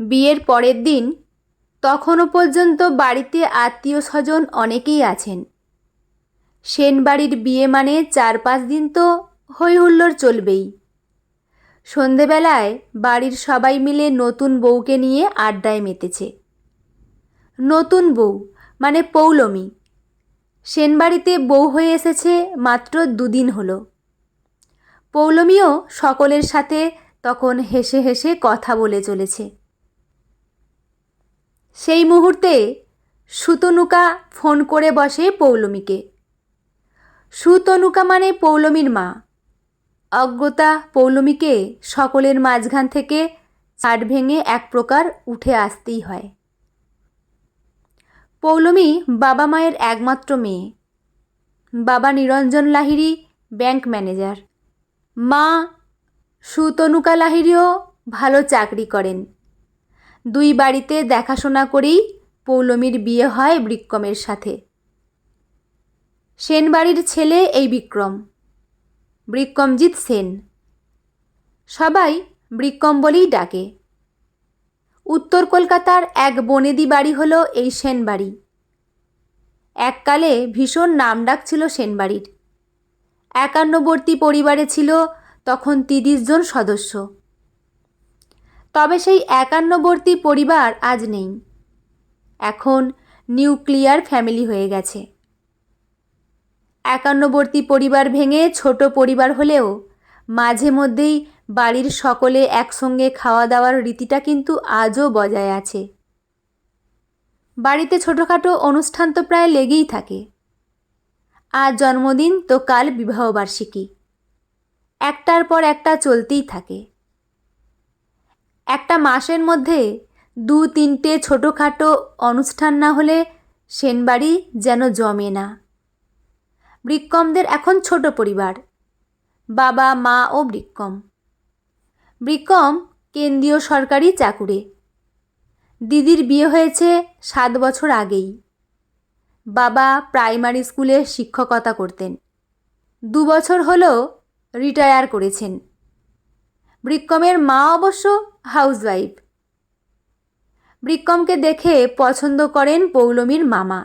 বিয়ের পরের দিন তখনও পর্যন্ত বাড়িতে আত্মীয় স্বজন অনেকেই আছেন। সেন বাড়ির বিয়ে মানে চার পাঁচ দিন তো হই হুল্লোড় চলবেই। সন্ধেবেলায় বাড়ির সবাই মিলে নতুন বউকে নিয়ে আড্ডায় মেতেছে। নতুন বউ মানে পৌলমী। সেনবাড়িতে বউ হয়ে এসেছে মাত্র দুদিন হলো। পৌলমীও সকলের সাথে তখন হেসে হেসে কথা বলে চলেছে। সেই মুহূর্তে সুতনুকা ফোন করে বসে পৌলমীকে। সুতনুকা মানে পৌলমীর মা। অজ্ঞতা পৌলমীকে সকলের মাঝখান থেকে চাট ভেঙে এক প্রকার উঠে আসতেই হয়। পৌলমী বাবা মায়ের একমাত্র মেয়ে। বাবা নিরঞ্জন লাহিড়ী ব্যাংক ম্যানেজার। মা সুতনুকা লাহিড়িও ভালো চাকরি করেন। দুই বাড়িতে দেখাশোনা করেই পৌলমীর বিয়ে হয় বিক্রমের সাথে। সেন বাড়ির ছেলে এই বিক্রম। বিক্রমজিৎ সেন। সবাই বিক্রম বলেই ডাকে। উত্তর কলকাতার এক বনেদি বাড়ি হলো এই সেন বাড়ি এককালে ভীষণ নামডাক ছিল সেন বাড়ির একান্নবর্তী পরিবারে ছিল তখন তিরিশ জন সদস্য। তবে সেই একান্নবর্তী পরিবার আজ নেই। এখন নিউক্লিয়ার ফ্যামিলি হয়ে গেছে। একান্নবর্তী পরিবার ভেঙে ছোট পরিবার হলেও মাঝে মধ্যেই বাড়ির সকলে একসঙ্গে খাওয়া দাওয়ার রীতিটা কিন্তু আজও বজায় আছে। বাড়িতে ছোটোখাটো অনুষ্ঠান তো প্রায় লেগেই থাকে। আজ জন্মদিন তো কাল বিবাহবার্ষিকী। একটার পর একটা চলতেই থাকে। একটা মাসের মধ্যে দু তিনটে ছোটোখাটো অনুষ্ঠান না হলে সেনবাড়ি যেন জমে না। বৃক্কমদের এখন ছোট পরিবার, বাবা, মা ও বৃক্কম। বৃক্কম কেন্দ্রীয় সরকারি চাকুরে। দিদির বিয়ে হয়েছে সাত বছর আগেই। বাবা প্রাইমারি স্কুলে শিক্ষকতা করতেন। দু বছর হলো রিটায়ার করেছেন। বৃক্কমের মা অবশ্য হাউসওয়াইফ। বৃক্কমকে দেখে পছন্দ করেন পৌলমীর মামা।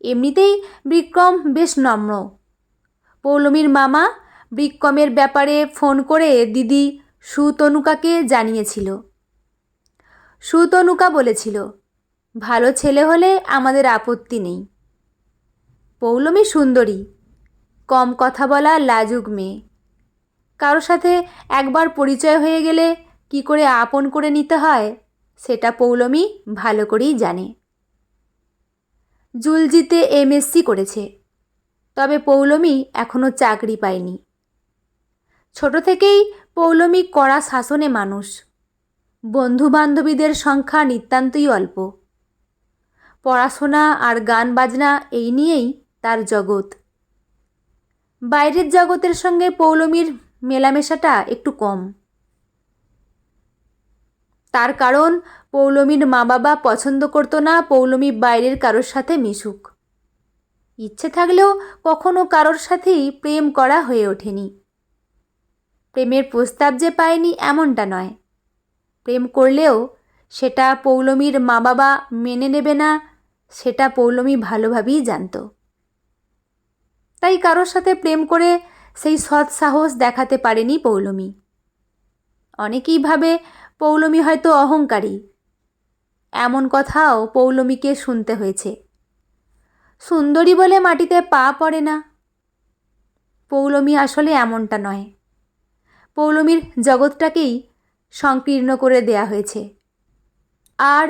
এমনিতেই বিক্রম বেশ নম্র। পৌলমীর মামা বিক্রমের ব্যাপারে ফোন করে দিদি সুতনুকাকে জানিয়েছিল। সুতনুকা বলেছিল, ভালো ছেলে হলে আমাদের আপত্তি নেই। পৌলমী সুন্দরী, কম কথা বলা লাজুক মেয়ে। কারও সাথে একবার পরিচয় হয়ে গেলে কি করে আপন করে নিতে হয়, সেটা পৌলমি ভালো করেই জানে। জুলজিতে এমএসসি করেছে, তবে পৌলমী এখনও চাকরি পায়নি। ছোট থেকেই পৌলমি কড়া শাসনে মানুষ বন্ধু বান্ধবীদের সংখ্যা নিতান্তই অল্প। পড়াশোনা আর গান বাজনা এই নিয়েই তার জগৎ। বাইরের জগতের সঙ্গে পৌলমির মেলামেশাটা একটু কম। তার কারণ, পৌলমীর মা বাবা পছন্দ করতো না পৌলমী বাইরের কারোর সাথে মিশুক। ইচ্ছে থাকলেও কখনো কারোর সাথেই প্রেম করা হয়ে ওঠেনি। প্রেমের প্রস্তাব যে পায়নি এমনটা নয়। প্রেম করলেও সেটা পৌলমীর মা বাবা মেনে নেবে না, সেটা পৌলমী ভালোভাবেই জানত। তাই কারোর সাথে প্রেম করে সেই সৎ সাহস দেখাতে পারেনি পৌলমী। অনেকেই ভাবে পৌলমী হয়তো অহংকারী। এমন কথাও পৌলমীকে শুনতে হয়েছে। সুন্দরী বলে মাটিতে পা পড়ে না। পৌলমী আসলে এমনটা নয়। পৌলমীর জগৎটাকেই সংকীর্ণ করে দেয়া হয়েছে। আর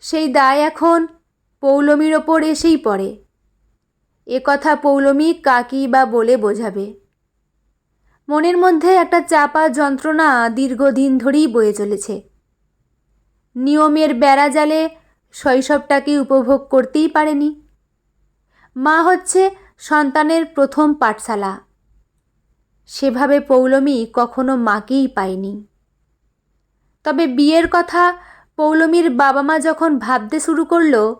সেই দায় এখন পৌলমীর ওপর এসেই পড়ে। এ কথা পৌলমী কাকি বা বলে বোঝাবে। মনের মধ্যে একটা চাপা যন্ত্রণা দীর্ঘদিন ধরেই বয়ে চলেছে। নিয়মের বেড়া জালে শৈশবটাকে উপভোগ করতেই পারেনি। মা হচ্ছে সন্তানের প্রথম পাঠশালা। সেভাবে পৌলমী কখনো মাকেই পায়নি। তবে বিয়ের কথা পৌলমীর বাবা মা যখন ভাবতে শুরু করল,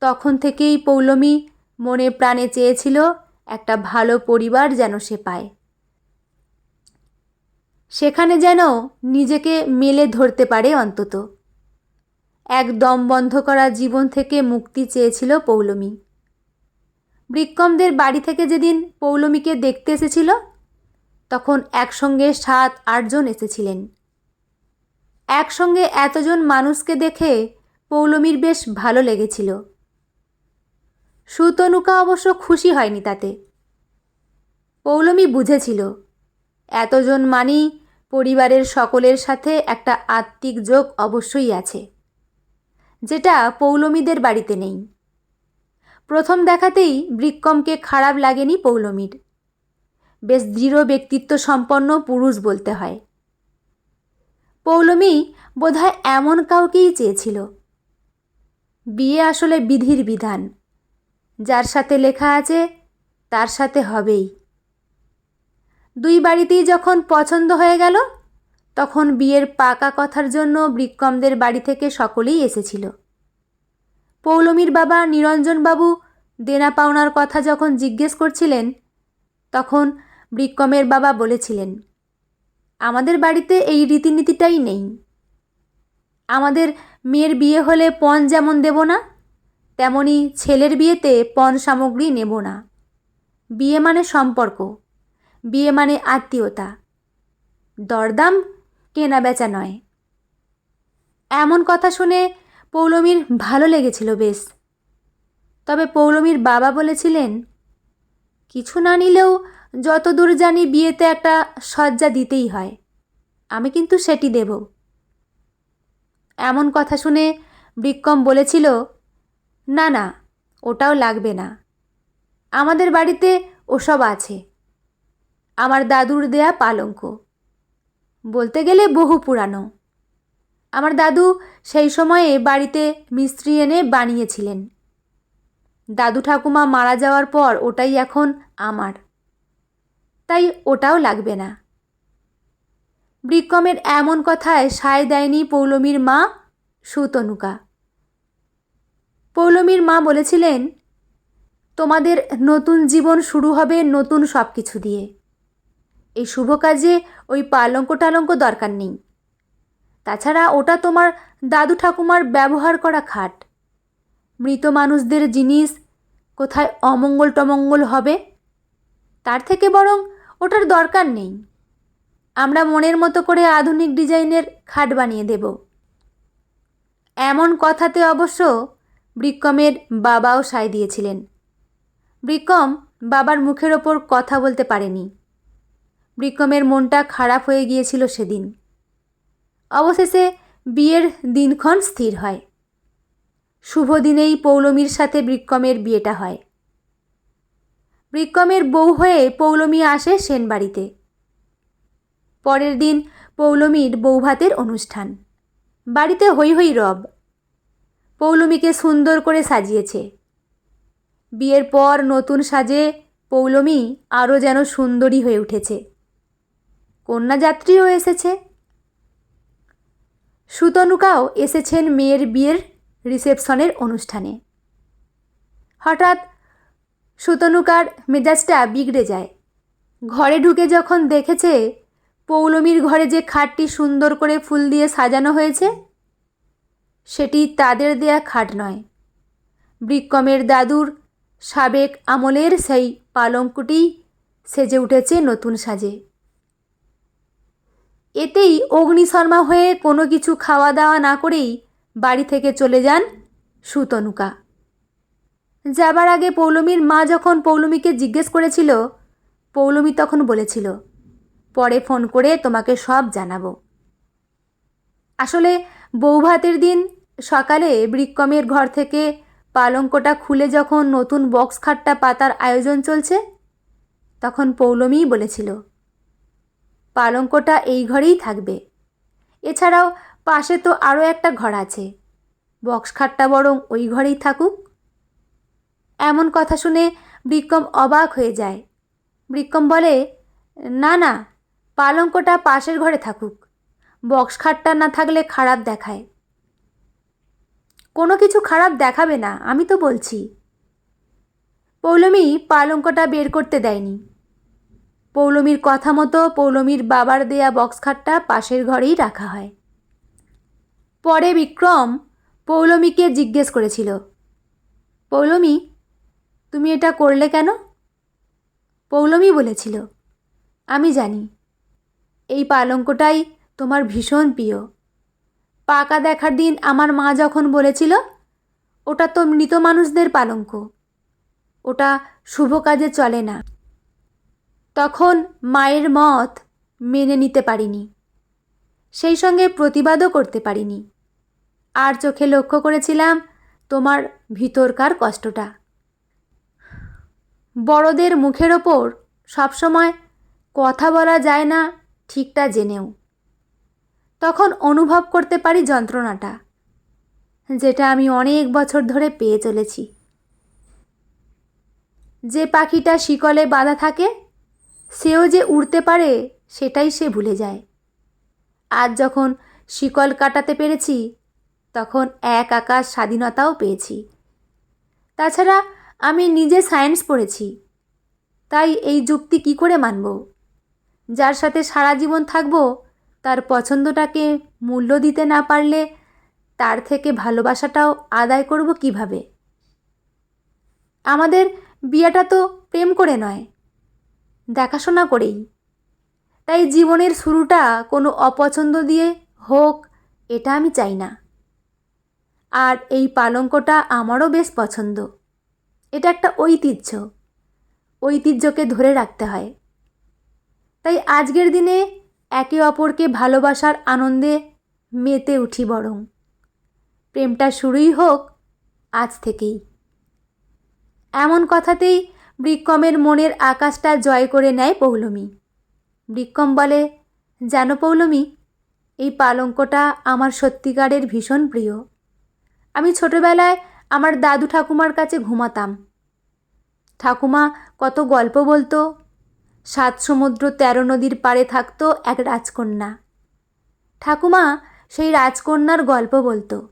তখন থেকেই পৌলমী মনে প্রাণে চেয়েছিল একটা ভালো পরিবার যেন সে পায়। সেখানে যেন নিজেকে মেলে ধরতে পারে অন্তত। এক দম বন্ধ করা জীবন থেকে মুক্তি চেয়েছিল পৌলমী। বৃক্কমদের বাড়ি থেকে যেদিন পৌলমীকে দেখতে এসেছিল, তখন একসঙ্গে সাত আটজন এসেছিলেন। একসঙ্গে এতজন মানুষকে দেখে পৌলমীর বেশ ভালো লেগেছিল। সুতনুকা অবশ্য খুশি হয়নি তাতে। পৌলমী বুঝেছিল এতজন মানেই পরিবারের সকলের সাথে একটা আত্মিক যোগ অবশ্যই আছে, যেটা পৌলমীদের বাড়িতে নেই। প্রথম দেখাতেই বৃক্কমকে খারাপ লাগেনি পৌলমীর। বেশ দৃঢ় ব্যক্তিত্ব সম্পন্ন পুরুষ বলতে হয়। পৌলমী বোধহয় এমন কাউকেই চেয়েছিল। বিয়ে আসলে বিধির বিধান। যার সাথে লেখা আছে, তার সাথে হবেই। দুই বাড়িতেই যখন পছন্দ হয়ে গেল, তখন বিয়ের পাকা কথার জন্য বৃক্কমদের বাড়ি থেকে সকলেই এসেছিল। পৌলমীর বাবা নিরঞ্জনবাবু দেনা পাওনার কথা যখন জিজ্ঞেস করছিলেন, তখন বৃক্কমের বাবা বলেছিলেন, আমাদের বাড়িতে এই রীতিনীতিটাই নেই। আমাদের মেয়ের বিয়ে হলে পণ যেমন দেব না, তেমনি ছেলের বিয়েতে পণ সামগ্রী নেব না। বিয়ে মানে সম্পর্ক। বিয়ে মানে আত্মীয়তা। দরদাম কেনা বেচা নয়। এমন কথা শুনে পৌলমীর ভালো লেগেছিল বেশ। তবে পৌলমীর বাবা বলেছিলেন, কিছু না নিলেও যত দূর জানি বিয়েতে একটা সজ্জা দিতেই হয়। আমি কিন্তু সেটি দেব। এমন কথা শুনে বিক্রম বলেছিল, না না, ওটাও লাগবে না। আমাদের বাড়িতে ওসব আছে। আমার দাদুর দেয়া পালঙ্ক। বলতে গেলে বহু পুরানো। আমার দাদু সেই সময়ে বাড়িতে মিস্ত্রি এনে বানিয়েছিলেন। দাদু ঠাকুমা মারা যাওয়ার পর ওটাই এখন আমার। তাই ওটাও লাগবে না। বৃক্কমের এমন কথায় সায় দেয়নি পৌলমীর মা সুতনুকা। পৌলমীর মা বলেছিলেন, তোমাদের নতুন জীবন শুরু হবে নতুন সব কিছু দিয়ে। এই শুভ কাজে ওই পালঙ্ক টালঙ্ক দরকার নেই। তাছাড়া ওটা তোমার দাদু ঠাকুমার ব্যবহার করা খাট। মৃত মানুষদের জিনিস কোথায় অমঙ্গল টমঙ্গল হবে? তার থেকে বরং ওটার দরকার নেই। আমরা মনের মতো করে আধুনিক ডিজাইনের খাট বানিয়ে দেব। এমন কথাতে অবশ্য বৃক্কমের বাবাও সায় দিয়েছিলেন। বৃক্কম বাবার মুখের ওপর কথা বলতে পারেনি। বৃক্রমের মনটা খারাপ হয়ে গিয়েছিল সেদিন। অবশেষে বিয়ের দিনক্ষণ স্থির হয়। শুভ দিনেই পৌলমীর সাথে বিক্রমের বিয়েটা হয়। বিক্রমের বউ হয়ে পৌলমী আসে সেন বাড়িতে পরের দিন পৌলমীর বৌভাতের অনুষ্ঠান। বাড়িতে হই হই রব। পৌলমীকে সুন্দর করে সাজিয়েছে। বিয়ের পর নতুন সাজে পৌলমী আরও যেন সুন্দরী হয়ে উঠেছে। কন্যাযাত্রীও এসেছে। সুতনুকাও এসেছেন মেয়ের বিয়ের রিসেপশনের অনুষ্ঠানে। হঠাৎ সুতনুকার মেজাজটা বিগড়ে যায়। ঘরে ঢুকে যখন দেখেছে পৌলমীর ঘরে যে খাটটি সুন্দর করে ফুল দিয়ে সাজানো হয়েছে, সেটি তাদের দেয়া খাট নয়। বৃক্কমের দাদুর সাবেক আমলের সেই পালঙ্কটি সেজে উঠেছে নতুন সাজে। এতেই অগ্নিশর্মা হয়ে কোনো কিছু খাওয়া দাওয়া না করেই বাড়ি থেকে চলে যান সুতনুকা। যাবার আগে পৌলমীর মা যখন পৌলমীকে জিজ্ঞেস করেছিল, পৌলমী তখন বলেছিল, পরে ফোন করে তোমাকে সব জানাব। আসলে বৌভাতের দিন সকালে বৃক্কমের ঘর থেকে পালঙ্কটা খুলে যখন নতুন বক্স খাটটা পাতার আয়োজন চলছে, তখন পৌলমীই বলেছিল পালঙ্কটা এই ঘরেই থাকবে। এছাড়াও পাশে তো আরও একটা ঘর আছে। বক্স খাটটা বরং ওই ঘরেই থাকুক। এমন কথা শুনে বিক্রম অবাক হয়ে যায়। বিক্রম বলে, না না, পালঙ্কটা পাশের ঘরে থাকুক। বক্স খাটটা না থাকলে খারাপ দেখায়। কোনো কিছু খারাপ দেখাবে না, আমি তো বলছি। পৌলমী পালঙ্কটা বের করতে দেয়নি। পৌলমীর কথা মতো পৌলমীর বাবার দেয়া বক্স খাটটা পাশের ঘরেই রাখা হয়। পরে বিক্রম পৌলমীকে জিজ্ঞেস করেছিল, পৌলমী, তুমি এটা করলে কেন? পৌলমী বলেছিল, আমি জানি, এই পালঙ্কটাই তোমার ভীষণ প্রিয়। পাকা দেখার দিন আমার মা যখন বলেছিল, ওটা তো মৃত মানুষদের পালঙ্ক, ওটা শুভ কাজে চলে না। তখন মায়ের মত মেনে নিতে পারিনি। সেই সঙ্গে প্রতিবাদও করতে পারিনি। আর চোখে লক্ষ্য করেছিলাম তোমার ভিতরকার কষ্টটা। বড়দের মুখের ওপর সবসময় কথা বলা যায় না ঠিকটা জেনেও। তখন অনুভব করতে পারি যন্ত্রণাটা, যেটা আমি অনেক বছর ধরে পেয়ে চলেছি। যে পাখিটা শিকলে বাঁধা থাকে সেও যে উড়তে পারে, সেটাই সে ভুলে যায়। আজ যখন শিকল কাটাতে পেরেছি, তখন এক আকাশ স্বাধীনতাও পেয়েছি। তাছাড়া আমি নিজে সায়েন্স পড়েছি। তাই এই যুক্তি কি করে মানব? যার সাথে সারা জীবন থাকব, তার পছন্দটাকে মূল্য দিতে না পারলে তার থেকে ভালোবাসাটাও আদায় করব কীভাবে? আমাদের বিয়েটা তো প্রেম করে নয়। দেখাশোনা করেই। তাই জীবনের শুরুটা কোনো অপছন্দ দিয়ে হোক, এটা আমি চাই না। আর এই পালঙ্কটা আমারও বেশ পছন্দ। এটা একটা ঐতিহ্য। ঐতিহ্যকে ধরে রাখতে হয়। তাই আজকের দিনে একে অপরকে ভালোবাসার আনন্দে মেতে উঠি বরং। প্রেমটা শুরুই হোক, আজ থেকেই। এমন কথাতেই বৃক্ষমের মনের আকাশটা জয় করে নেয় পৌলমী। বৃক্ষম বলে, জানো পৌলমী, এই পালঙ্কটা আমার সত্যিকারের ভীষণ প্রিয়। আমি ছোটবেলায় আমার দাদু ঠাকুমার কাছে ঘুমাতাম। ঠাকুমা কত গল্প বলতো, সাত সমুদ্র তেরো নদীর পাড়ে থাকতো এক রাজকন্যা। ঠাকুমা সেই রাজকন্যার গল্প বলতো।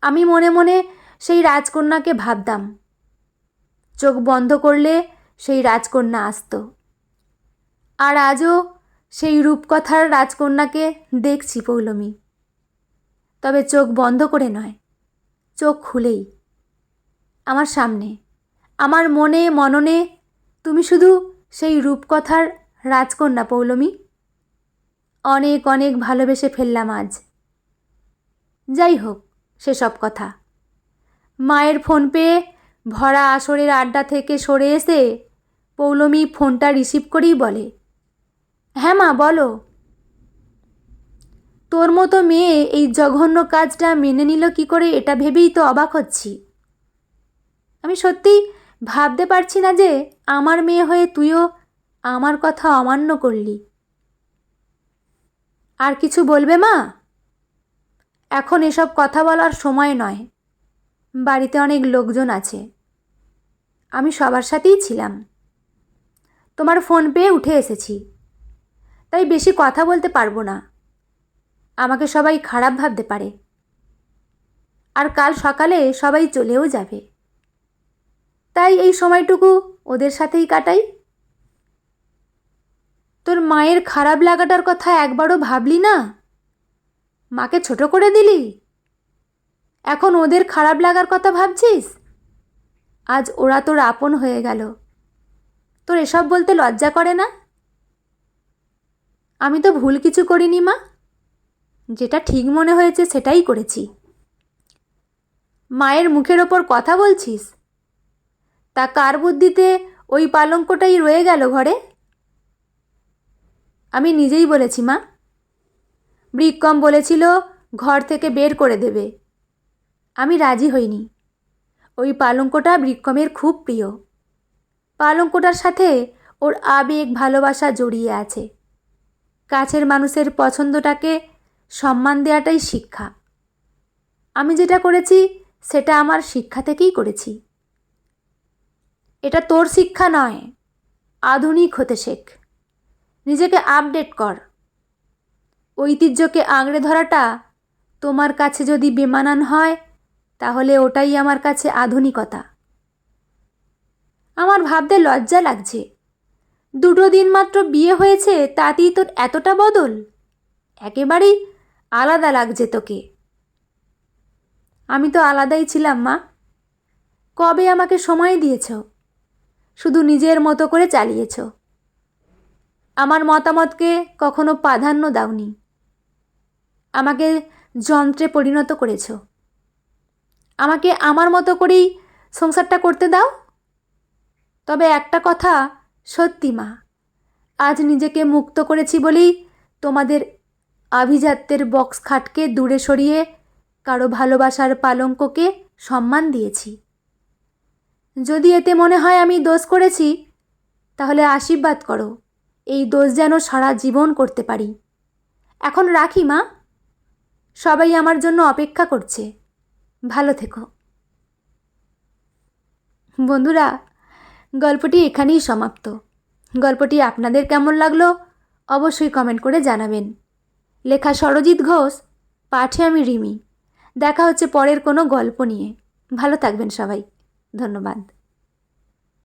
আমি মনে মনে সেই রাজকন্যাকে ভাবতাম চোখ বন্ধ করলে সেই রাজকন্যা আসতো। আর আজও সেই রূপকথার রাজকন্যাকে দেখছি পৌলমি। তবে চোখ বন্ধ করে নয়, চোখ খুলেই। আমার সামনে, আমার মনে, মননে তুমি শুধু সেই রূপকথার রাজকন্যা পৌলমী। অনেক অনেক ভালোবেসে ফেললাম আজ। যাই হোক, সেসব কথা। মায়ের ফোন পেয়ে ভরা আসরের আড্ডা থেকে সরে এসে পৌলমী ফোনটা রিসিভ করেই বলে হ্যাঁ মা, বলো। তোর মতো মেয়ে এই জঘন্য কাজটা মেনে নিল কি করে এটা ভেবেই তো অবাক হচ্ছি। আমি সত্যিই ভাবতে পারছি না যে আমার মেয়ে হয়ে তুইও আমার কথা অমান্য করলি। আর কিছু বলবে মা? এখন এসব কথা বলার সময় নয়। বাড়িতে অনেক লোকজন আছে। আমি সবার সাথেই ছিলাম। তোমার ফোন পেয়ে উঠে এসেছি। তাই বেশি কথা বলতে পারব না। আমাকে সবাই খারাপ ভাবতে পারে। আর কাল সকালে সবাই চলেও যাবে। তাই এই সময়টুকু ওদের সাথেই কাটাই। তোর মায়ের খারাপ লাগাটার কথা একবারও ভাবলি না? মাকে ছোট করে দিলি? এখন ওদের খারাপ লাগার কথা ভাবছিস? আজ ওরা তোর আপন হয়ে গেল। তোর এসব বলতে লজ্জা করে না? আমি তো ভুল কিছু করিনি, মা। যেটা ঠিক মনে হয়েছে সেটাই করেছি। মায়ের মুখের ওপর কথা বলছিস? তা কার বুদ্ধিতে ওই পালঙ্কটাই রয়ে গেল ঘরে? আমি নিজেই বলেছি, মা। বৃক্ষম বলেছিল, ঘর থেকে বের করে দেবে। আমি রাজি হইনি। ওই পালঙ্কটা বৃক্ষমের খুব প্রিয়। পালঙ্কটার সাথে ওর আবেগ ভালোবাসা জড়িয়ে আছে। কাছের মানুষের পছন্দটাকে সম্মান দেওয়াটাই শিক্ষা। আমি যেটা করেছি, সেটা আমার শিক্ষা থেকেই করেছি। এটা তোর শিক্ষা নয়, আধুনিক হতে শেখ। নিজেকে আপডেট কর। ঐতিহ্যকে আঁকড়ে ধরাটা তোমার কাছে যদি বেমানান হয় তাহলে ওটাই আমার কাছে আধুনিকতা। আমার ভাবতে লজ্জা লাগছে। দুটো দিন মাত্র বিয়ে হয়েছে, তাতেই তোর এতটা বদল? একেবারেই আলাদা লাগছে তোকে। আমি তো আলাদাই ছিলাম, মা। কবে আমাকে সময় দিয়েছ? শুধু নিজের মতো করে চালিয়েছ। আমার মতামতকে কখনো প্রাধান্য দাওনি। আমাকে যন্ত্রে পরিণত করেছ। আমাকে আমার মতো করেই সংসারটা করতে দাও? তবে একটা কথা সত্যি মা, আজ নিজেকে মুক্ত করেছি বলেই তোমাদের আভিজাত্যের বক্স খাটকে দূরে সরিয়ে কারও ভালোবাসার পালঙ্ককে সম্মান দিয়েছি। যদি এতে মনে হয় আমি দোষ করেছি, তাহলে আশীর্বাদ করো, এই দোষ যেন সারা জীবন করতে পারি। এখন রাখি মা, সবাই আমার জন্য অপেক্ষা করছে। ভালো থেকো। বন্ধুরা, গল্পটি এখানেই সমাপ্ত। গল্পটি আপনাদের কেমন লাগল অবশ্যই কমেন্ট করে জানাবেন। লেখা সরজিৎ ঘোষ, পাঠে আমি রিমি। দেখা হচ্ছে পরের কোনো গল্প নিয়ে। ভালো থাকবেন সবাই। ধন্যবাদ।